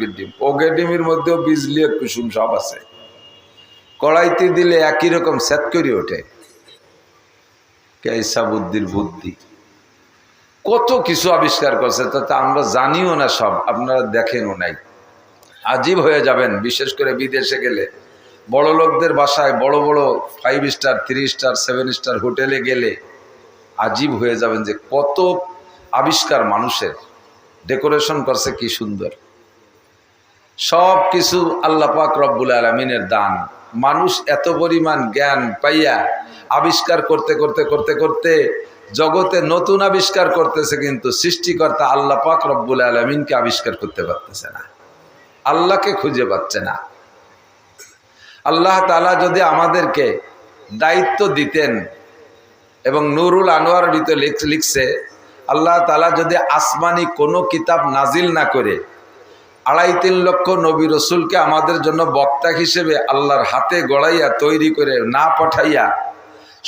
মুরগির ডিম। ওগের ডিমের মধ্যেও বিজলি কুসুম সব আছে। কড়াইতে দিলে একই রকম সেট করে ওঠে। কেসা বুদ্ধির বুদ্ধি। কত কিছু আবিষ্কার করছে তাতে আমরা জানিও না সব, আপনারা দেখেনও নাই। আজীব হয়ে যাবেন, বিশেষ করে বিদেশে গেলে। বড় লোকদের বাসায় বড় বড় five star three star seven star হোটেলে গেলে আজীব হয়ে যাবেন যে কত আবিষ্কার মানুষের। ডেকোরেশন করছে কি সুন্দর। সব কিছু আল্লাহ পাক রব্বুল আলমিনের দান। মানুষ এত পরিমাণ জ্ঞান পাইয়া আবিষ্কার করতে করতে করতে করতে জগতে নতুন আবিষ্কার করতেছে কিন্তু সৃষ্টিকর্তা আল্লাহ পাক রব্বুল আলমিনকে আবিষ্কার করতে পারতেছে না। আল্লাহকে খুঁজে পাচ্ছে না। আল্লাহ তালা যদি আমাদেরকে দায়িত্ব দিতেন এবং নুরুল আনোয়ার ভিতরে লিখছে, আল্লাহ তালা যদি আসমানি কোনো কিতাব নাজিল না করে আড়াই তিন লক্ষ নবী রসুলকে আমাদের জন্য বক্তা হিসেবে আল্লাহর হাতে গড়াইয়া, তৈরি করে না পাঠাইয়া,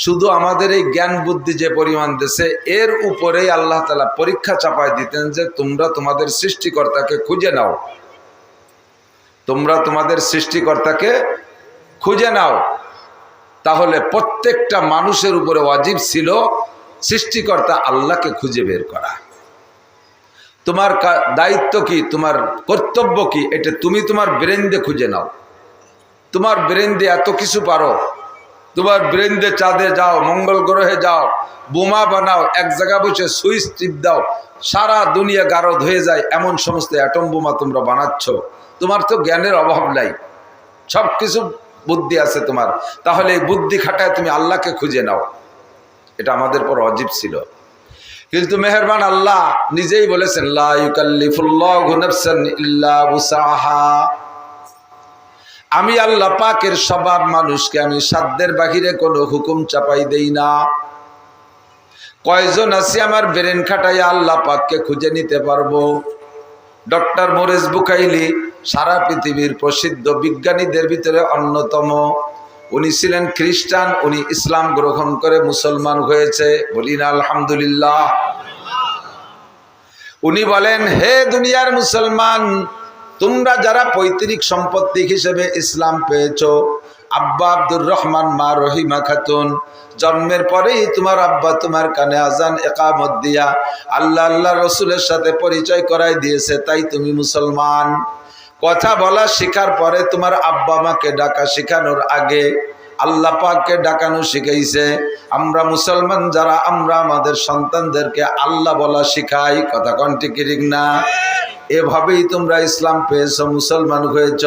শুধু আমাদের এই জ্ঞান বুদ্ধি যে পরিমাণ দেশে এর উপরেই আল্লাহ তালা পরীক্ষা চাপায় দিতেন যে তোমরা তোমাদের সৃষ্টিকর্তাকে খুঁজে নাও। তোমরা তোমাদের সৃষ্টিকর্তাকে খুঁজে নাও। তাহলে প্রত্যেকটা মানুষের উপরে অজীব ছিল সৃষ্টিকর্তা আল্লাহকে খুঁজে বের করা। তোমার দায়িত্ব কি? তোমার কর্তব্য কি? এটা তুমি তোমার ব্রেন খুঁজে নাও। তোমার ব্রেন এত কিছু পারো। তোমার ব্রেন চাঁদে যাও, মঙ্গল গ্রহে যাও, বোমা বানাও, এক জায়গা বসে সুইচ টিপ দাও, সারা দুনিয়া গারদ হয়ে যায়, এমন সমস্ত অ্যাটম বোমা তোমরা বানাচ্ছ। তোমার তো জ্ঞানের অভাব নাই। সব কিছু বুদ্ধি আছে তোমার। তাহলে এই বুদ্ধি খাটায় তুমি আল্লাহকে খুঁজে নাও। এটা আমাদের পর অজীব ছিল। কিন্তু মেহরবান আল্লাহ নিজেই বলেছেন আমি আল্লাহ পাকের স্বভাব মানুষকে আমি সাধ্যের বাহিরে কোনো হুকুম চাপাই দেই না। কয়জন আছি আমার ব্রেন খাটাইয়া আল্লাহ পাককে খুঁজে নিতে পারব? ডক্টর মোরেজ বুকাইলি, সারা পৃথিবীর প্রসিদ্ধ বিজ্ঞানীদের ভিতরে অন্যতম। উনি ছিলেন খ্রিস্টান, উনি ইসলাম গ্রহণ করে মুসলমান হয়েছে। বলি না, আলহামদুলিল্লাহ। উনি বলেন, হে দুনিয়ার মুসলমান, তোমরা যারা পৈতৃক সম্পত্তি হিসেবে ইসলাম পেয়েছ, আব্বা আব্দুর রহমান মা রহিমা খাতুন, জন্মের পরেই তোমার আব্বা তোমার কানে আজান একামত দিয়া আল্লাহ আল্লাহ রসুলের সাথে পরিচয় করাই দিয়েছে, তাই তুমি মুসলমান। কথা বলা শেখার পরে তোমার আব্বা মাকে ডাকা শেখানোর আগে আল্লাহ পাককে ডাকানো শিখাইছে। আমরা মুসলমান যারা, আমরা আমাদের সন্তানদেরকে আল্লাহ বলা শিখাই। কথা কন্টি কিরিক না এভাবেই তোমরা ইসলাম পেয়েছ, মুসলমান হয়েছ।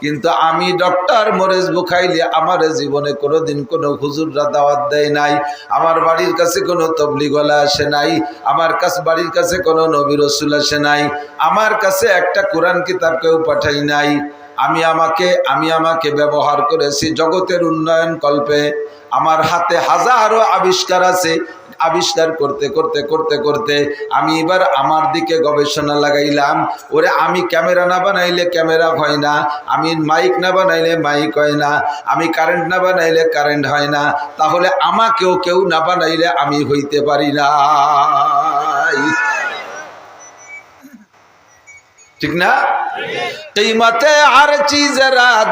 কিন্তু আমি ডক্টর মোরেজ বুখাইলি, আমার জীবনে কোনোদিন কোনো হুজুররা দাওয়াত দেয় নাই। আমার বাড়ির কাছে কোনো তবলিগলা আসে নাই। আমার কাছে, বাড়ির কাছে কোনো নবী রসুল আসে নাই। আমার কাছে একটা কোরআন কিতাব কেউ পাঠাই নাই। আমি আমাকে আমি আমাকে ব্যবহার করেছি। জগতের উন্নয়ন কল্পে আমার হাতে হাজারো আবিষ্কার আছে। আবিষ্কার করতে করতে করতে করতে আমি এবার আমার দিকে গবেষণা লাগাইলাম। ওরে আমি ক্যামেরা না বানাইলে ক্যামেরা হয় না আমি মাইক না বানাইলে মাইক হয় না আমি কারেন্ট না বানাইলে কারেন্ট হয় না তাহলে আমাকেও কেউ না বানাইলে আমি হইতে পারি না। ঠিক না? কিমতে আর চিজ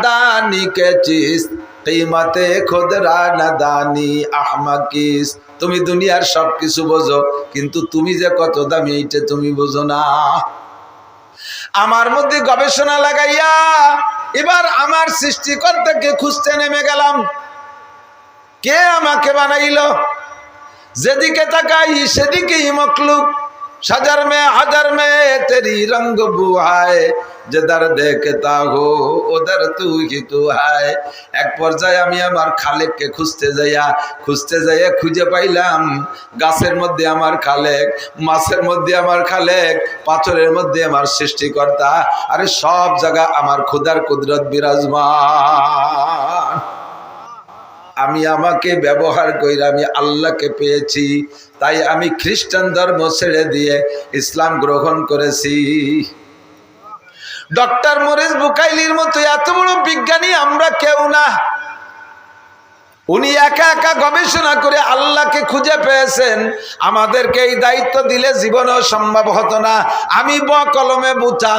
দানি কে চিস কিমাতে খোদরা নাদানি আহমাকিস তুমি দুনিয়ার সব কিছু বোঝো, কিন্তু তুমি যে কত দামি এইটা তুমি বোঝো না। আমার মধ্যে গবেষণা লাগাইয়া এবার আমার সৃষ্টিকর্তাকে খুঁজতে নেমে গেলাম। কে আমাকে বানাইল? যেদিকে তাকাই সেদিকেই মকলুক সাজার মে হাজার মে তেরি রঙ্গ বুহায়। যে তার দেখতা হো ওদের তুই তু হায়। এক পর্যায়ে আমি আমার খালেককে খুঁজতে যাইয়া খুঁজতে যাইয়া খুঁজে পাইলাম, গাছের মধ্যে আমার খালেক, মাছের মধ্যে আমার খালেক, পাথরের মধ্যে আমার সৃষ্টিকর্তা, আরে সব জায়গা আমার ক্ষুদার কুদরত বিরাজমান। আমি আমাকে ব্যবহার কইরা আমি আল্লাহকে পেয়েছি, তাই আমি খ্রিস্টান ধর্ম ছেড়ে দিয়ে ইসলাম গ্রহণ করেছি। ডক্টর মোরেজ বুকাইলির মতো এত বড় বিজ্ঞানী আমরা কেউ না। উনি একা একা গবেষণা করে আল্লাহকে খুঁজে পেয়েছেন। আমাদেরকে এই দায়িত্ব দিলে জীবনেও সম্ভব হতো না। আমি ব কলমে বুচা,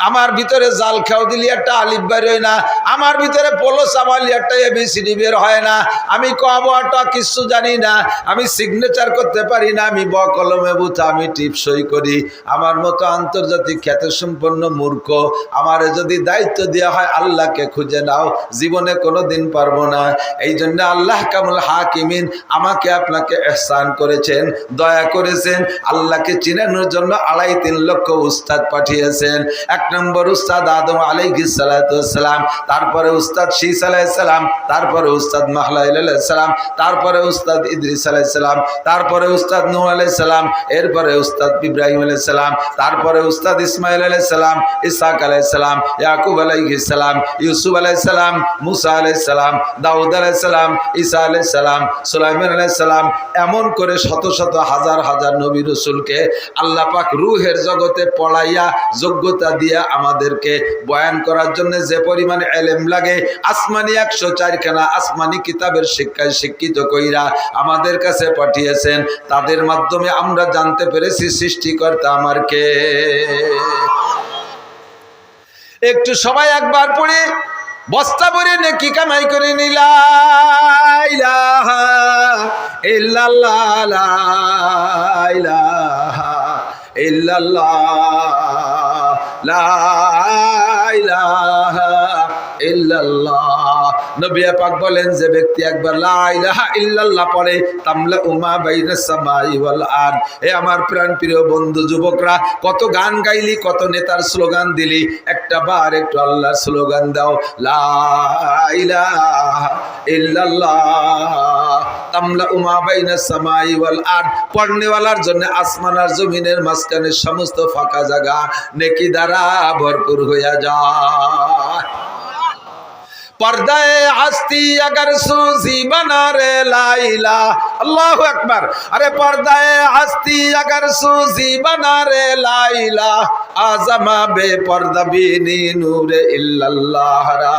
আমার ভিতরে জাল খেয়াও দিলি, একটা আলিফ বের হয় না। আমার ভিতরে পোলো চাবালি একটা এবিসিডি বের হয় না। আমি কবটা কিছু জানি না। আমি সিগনেচার করতে পারি না। আমি ব কলমে বুচা, আমি টিপসই করি। আমার মতো আন্তর্জাতিক খ্যাতসম্পন্ন মূর্খ, আমার যদি দায়িত্ব দেওয়া হয়, আল্লাহকে খুঁজে নাও। জীবনে কোনো দিন পারব না। এই জন্য আল্লাহ কামুল হাকিমিন আমাকে আপনাকে এহসান করেছেন দয়া করেছেন আল্লাহকে চিনানোর জন্য আড়াই তিন লক্ষ উস্তাদ পাঠিয়েছেন এক নম্বর উস্তাদ আদম আলাইসালাম তারপরে উস্তাদ শীস আলাইসালাম তারপরে উস্তাদ মাহলাইসালাম তারপরে উস্তাদ ইদ্রিস আলাইসালাম তারপরে উস্তাদ নূ আলাইসালাম এরপরে উস্তাদ ইব্রাহিম আলাইসালাম তারপরে উস্তাদ ইসমাইল আলাইসালাম ইসাক আলাইসালাম ইয়াকুব আলাইসালাম ইউসুফ আলাইসালাম মুসা আলাইসালাম দাউদ আলাইসালাম ঈসা আলাইসালাম সুলাইমান আলাইসালাম এমন করে শত শত হাজার হাজার নবী রসুলকে আল্লাহ পাক রুহের জগতে পড়াইয়া যোগ্যতা দিয়ে আমাদেরকে বয়ান করার জন্য যে পরিমাণে এলেম লাগে, আসমানি একশো চারখানা আসমানি কিতাবের শিক্ষায় শিক্ষিত কইরা আমাদের কাছে পাঠিয়েছেন, তাদের মাধ্যমে আমরা জানতে পেরেছি সৃষ্টিকর্তা আমার কে। একটু সবাই একবার পড়ে বস্তা ভরে নেকি কামাই করে নিলা ইলাহা ইল্লাল্লাহ লা ইলাহা ইল্লাল্লাহ লা ইলাহা ইল্লাল্লাহ নবী পাক বলেন যে ব্যক্তি একবার লা ইলাহা ইল্লাল্লাহ পড়ে, তামলা উমা বাইনাস সামাই ওয়াল আরদ। এ আমার প্রাণ প্রিয় বন্ধু, যুবকরা, কত গান গাইলি, কত নেতার স্লোগান দিলি, একটা বার একটু আল্লাহর স্লোগান দাও। লা ইলাহা ইল্লাল্লাহ, তামলা উমা বাইনাস সামাই ওয়াল আরদ। পড়নেওয়ালার জন্য আসমান আর জমিনের মাঝখানে সমস্ত ফাঁকা জায়গা, নেকি দ্বারা ভরপুর হইয়া যায়। পর্দায় আস্তি আগর সুজি বনারে লাইলা। আল্লাহ একবার আরে পর্দায় আস্তি আগার সুজি বানারে লাইলা, আজমা বে পর্দা বিনি নূরে ইল্লাল্লাহরা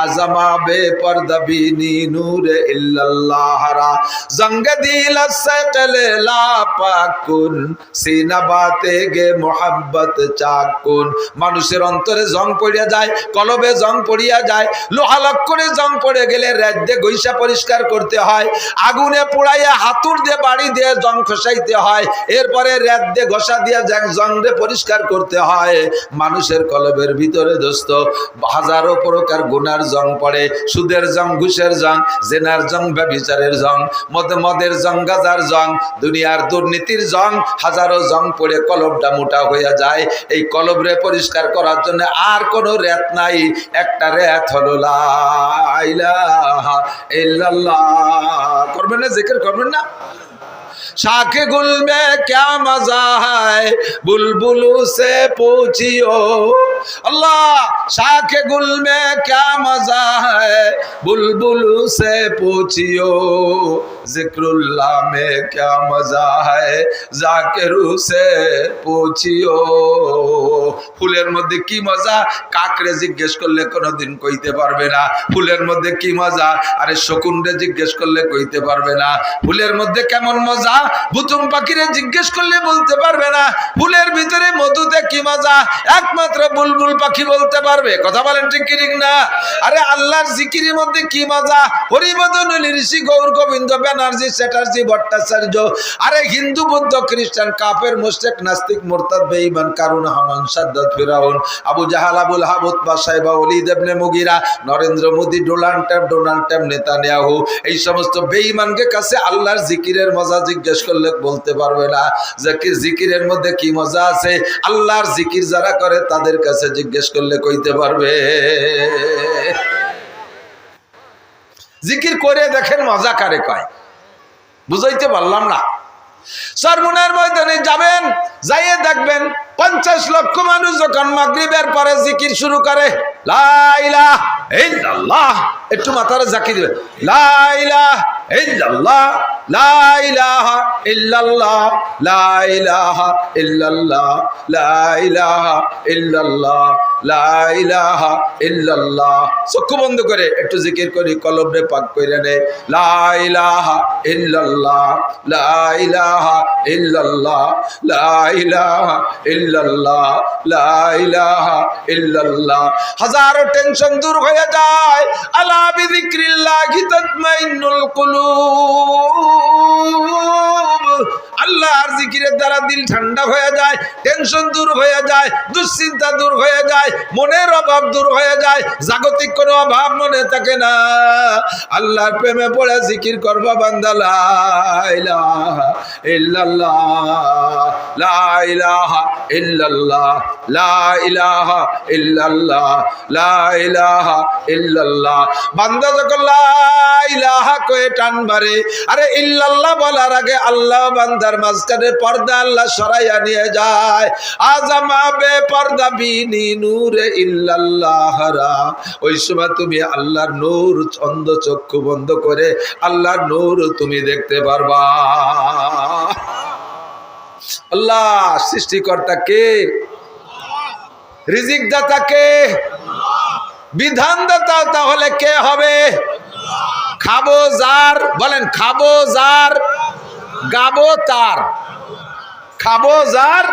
আজমা বে পর্দা বিনি নূরে ইল্লাল্লাহরা জঙ্গ দিল সকলে লাপাকুন, সিনাবাতে গে মোহাব্বত চাকুন। মানুষের অন্তরে জং পড়িয়া যায়, কলবে জং পড়িয়া যায় লোহালক করে জং পড়ে গেলে রাজ্যে গৈসা পরিষ্কার করতে হয়। আগুনে পড়ে হাতুর দিয়ে বাড়ি দিয়ে জং খসাইতে হয়। এরপরে রাত দিয়ে ঘষা দিয়ে পরিষ্কার করতে হয়। মানুষের কলবের ভিতরে দোস্ত, হাজারো প্রকার গুনার জং পড়ে। সুদের জং, ঘুষের জং, জেনার জং ব্যবিচারের জং, মদ মদের জং, গাজার জং, দুনিয়ার দুর্নীতির জং, হাজারো জং পড়ে কলবটা মোটা হইয়া যায়। এই কলবরে পরিষ্কার করার জন্য আর কোনো রেত নাই। একটা রেত হলো লা ইলাহা ইল্লাল্লাহ। করবেন না শের করবেন না? শাখ গুলবে ক্যা মজা হয়? বুলবুলু সে পৌঁছিও। আল্লাহ শাখ গুলবে ক্যা মজা হয়? বুলবুলু সে পৌঁছিও। জিক্রুল্লাহ মে ক্যা মজা হয়? জাকেরু সে পৌঁছিও। ফুলের মধ্যে কি মজা? কাকড়ে জিজ্ঞেস করলে কোনোদিন কইতে পারবে না। ফুলের মধ্যে কি মজা? আরে শকুনরে জিজ্ঞেস করলে কইতে পারবে না। ফুলের মধ্যে কেমন মজা? বুতুম পাখিরে জিজ্ঞেস করলে বলতে পারবে না। ফুলের ভিতরে মধুতে কি মজা? একমাত্র বুলবুল পাখি বলতে পারবে। কথা বলেন ঠিক ঠিক না? আরে আল্লাহর জিকিরের মধ্যে কি মজা? হরিবদ নলি ঋষি, গৌর, গোবিন্দ, ব্যানার্জি চ্যাটার্জি ভট্টাচার্য। আরে হিন্দু, বৌদ্ধ, খ্রিস্টান কাপের মুশরিক, নাস্তিক, মুরতাদ, বেঈমান, কারুন হামান সাদ্দাত ফিরাউন, আবু জাহাল, আবুল হাবুত বা সাহেবা Mughira, Narendra Modi, Donald Trump Donald Trump, Netanyahu, এই সমস্ত বেঈমানকে কাছে আল্লাহর জিকিরের মজা জিজ্ঞেস করলে বলতে পারবে না যে জিকিরের মধ্যে কি মজা আছে। আল্লাহর জিকির যারা করে তাদের কাছে জিজ্ঞেস করলে কইতে পারবে। জিকির করে দেখেন মজা কারে কয়? বুঝাইতে পারলাম না। সরমুনার ময়দানে যাবেন, যাইয়ে দেখবেন পঞ্চাশ লক্ষ মানুষ যখন মাগরিবের পরে জিকির শুরু করে লাইলা একটু মাথার জাকি দিবে লাইলা লা ইলাহা ইল্লাল্লাহ, লা ইলাহা ইল্লাল্লাহ, লা ইলাহা ইল্লাল্লাহ, লা ইলাহা ইল্লাল্লাহ। চক্ষু বন্ধ করে একটু জিকির করি, কলবরে পাক কইরা নে। লা ইলাহা ইল্লাল্লাহ, লা ইলাহা ইল্লাল্লাহ, লা ইলাহা ইল্লাল্লাহ, লা ইলাহা ইল্লাল্লাহ। হাজারো টেনশন দূর হয়ে যায়। আলা বিযিক্রিল্লাহি তাতমাইন্নুল কুলুব। আল্লাহর জিকিরের দ্বারা দিল ঠান্ডা হয়ে যায় টেনশন দূর হয়ে যায়, দুশ্চিন্তা দূর হয়ে যায়, মনের অভাব দূর হয়ে যায়, জাগতিক কোনো অভাব মনে থাকে না। আল্লাহর প্রেমে পড়ে জিকির করবা বান্দা, লা ইলাহা ইল্লাল্লাহ, লা ইলাহা ইল্লাল্লাহ, লা ইলাহা ইল্লাল্লাহ, লা ইলাহা ইল্লাল্লাহ। বান্দা যখন লা ইলাহা কয়ে টান বাড়ে আরে ইল্লাল্লাহ বলার আগে আল্লাহ বান্দার মাঝখানে পর্দা আল্লাহ সরাইয়া নিয়ে যায়। আজামা বে পর্দা বিনি নূরে ইল্লাল্লাহরা ওই সময় তুমি আল্লাহর নূর ছন্দ চক্ষু বন্ধ করে আল্লাহর নূর তুমি দেখতে পারবা। আল্লাহ সৃষ্টিকর্তা কে? রিজিক দাতা কে? বিধান দাতা তাহলে কে হবে? খাব যার, বলেন, খাব যার, গাবো তার। খাব যার,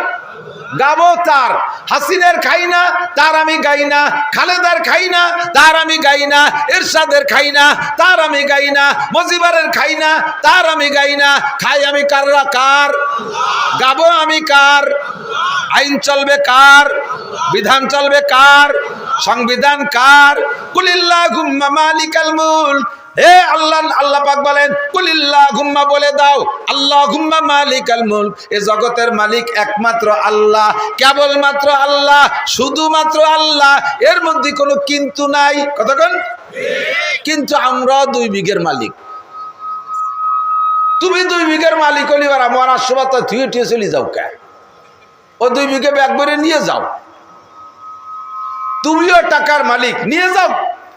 গাবো তার। হাসিনের খাই না, তার আমি গাই না। খালেদার খাই না, তার আমি গাই না। এরশাদের খাই না, তার আমি গাই না। মজিবারের খাই না, তার আমি গাই না। খাই আমি কাররা কার? গাবো আমি কার? আইন চলবে কার? বিধান চলবে কার? সংবিধান কার? কুলিল্লাহ মালিকাল মুলক। হে আল্লাহ আল্লাহ পাক বলেন কুলিল্লাহ ঘুম্মা বলে দাও। আল্লাহ ঘুম্মা মালিক আল মুলক এ জগতের মালিক একমাত্র আল্লাহ, কেবলমাত্র আল্লাহ, শুধুমাত্র আল্লাহ। এর মধ্যে কোনো কিন্তু নাই। কতক্ষণ? কিন্তু আমরা দুই বিঘের মালিক। তুমি দুই বিঘের মালিক হলিবার আমার তো থুয়ে টুয়ে চলে যাও কে? ও দুই বিঘে ব্যাগ ভরে নিয়ে যাও। তুমিও টাকার মালিক, নিয়ে যাও।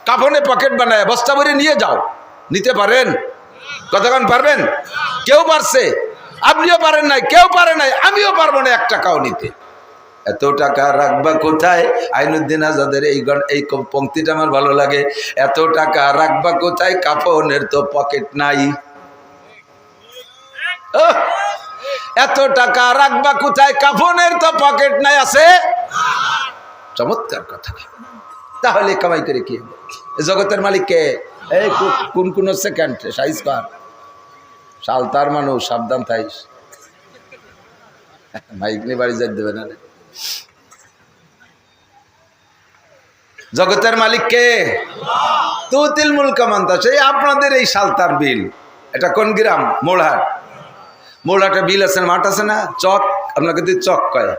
কাফনে পকেট বানায় বস্তা ভরে নিয়ে যাও। নিতে পারেন? কতক্ষণ পারবেন? কেউ পারছে? আপনিও পারেন নাই, কেউ পারে নাই, আমিও পারব না এক টাকাও নিতে। এত টাকা রাখবা কোথায়? আইনুদ্দিন আজাদের এই এই পংক্তিটা আমার ভালো লাগে। এত টাকা রাখবা কোথায়? কাফনের তো পকেট নাই! এত টাকা রাখবা কোথায়? কাফনের তো পকেট নাই, আছে? চমৎকার কথা। তাহলে কামাই করে কি হবে? জগতের মালিক কে এই কোন কোন সেকেন্ড সাইজ কর। সালতার মানুষ, সাবধান থাইস। মাইক নিয়ে বাড়ি যাই দেবে না জগতের মালিক কে তুতিল মুলকা মান্তা। সেই আপনাদের এই সালতার বিল। এটা কোন গ্রাম? মোড়হাট মোড়হাটে বিল আছে মাঠ আছে না? চক। আপনাকে দিয়ে চক কয়।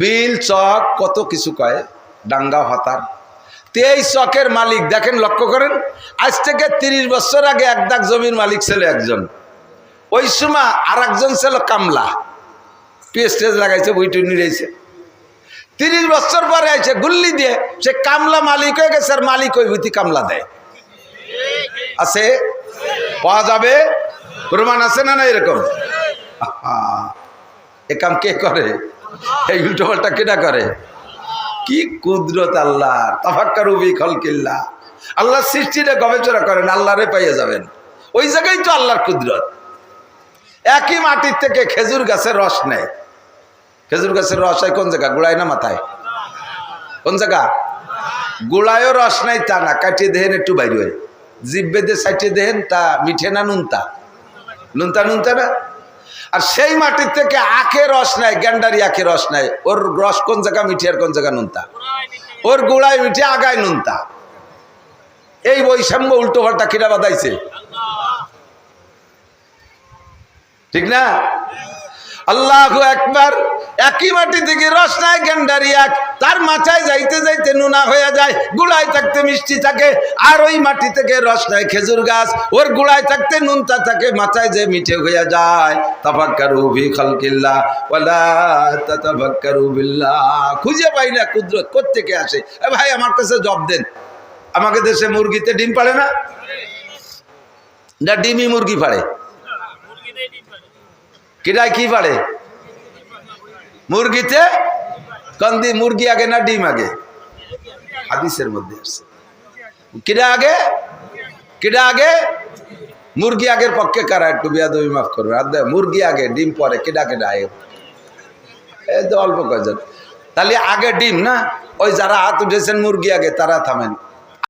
বিল, চক, কত কিছু কয়? ডাঙ্গা, হাতার। তেইশ চকের মালিক, দেখেন লক্ষ্য করেন, আজ থেকে তিরিশ বছর আগে এক দাগ জমির মালিক ছিল একজন। ওই সময় আর একজন ছিল কামলা। পেস্টেজ লাগাইছে, বইটু নিড়াইছে তিরিশ বছর পরে আইছে গুল্লি দিয়ে, সে কামলা মালিক হয়ে গেছে, আর মালিক ওই বুতি কামলা দেয়। আছে? পাওয়া যাবে? প্রমাণ আছে না না এরকম? এ কাম কে করে? এই উল্টো পাল্টা কেটা করে? কি কুদরত আল্লাহ, তাফাক্কার উবি খলকিল্লা আল্লাহ সৃষ্টিটা গবেষণা করেন, আল্লাহরে পাইয়ে যাবেন। ওই জায়গায় তো আল্লাহর কুদরত। একই মাটির থেকে খেজুর গাছের রস নেয়। খেজুর গাছের রস হয় কোন জায়গা? গোড়ায় না মাথায়? কোন জায়গা? গোড়ায়ও রস নাই, তা না, কাটিয়ে দেহেন একটু বাইরে হয়। জিব্বে দিয়ে সাইটে দেহেন, তা মিঠে না নুনতা? নুনতা নুনতা না? আর সেই মাটির থেকে আখে রস নেয়, গ্যান্ডারি আখে রস নেয়। ওর রস কোন জায়গা মিঠে আর কোন জায়গা নুনতা? ওর গোড়ায় মিঠে, আগায় নুনতা। এই বৈষম্য উল্টো পাল্টা কিরা বাদাইছে ঠিক না? আল্লাহ একবার একই মাটি থেকে রসনায় গেন্ডারি এক, তার মাথায় যাইতে যাইতে নুনা হয়ে যায়, গুড়ায় থাকতে মিষ্টি থাকে, আর ওই মাটি থেকে রসনায় খেজুর গাছ, ওর গুড়ায় থাকতে নুনতা থাকে, মাথায় যে মিঠে হয়ে যায়, তাফাক্কারু ফি খালকিল্লাহ, ওয়ালা তাতাফাক্কারু বিল্লাহ। খুঁজে পাই না কুদরত, কোত্থেকে আসে? ভাই, আমার কাছে জব দেন। আমাকে দেশে মুরগিতে ডিম পারে না? না, ডিমই মুরগি পারে কিরায় কি পারে? মুরগিতে? কন্দি, মুরগি আগে না ডিম আগে? হাদিসের মধ্যে আসছে কিরা আগে? কিরা আগে? মুরগি আগের পক্ষে কারা? একটু বিয়াদবি মাফ করবে। আর মুরগি আগে, ডিম পরে, কেডা কেডা আগে? এই তো অল্প কয়জন। তাহলে আগে ডিম না? ওই যারা হাত উঠেছেন মুরগি আগে, তারা থামেন।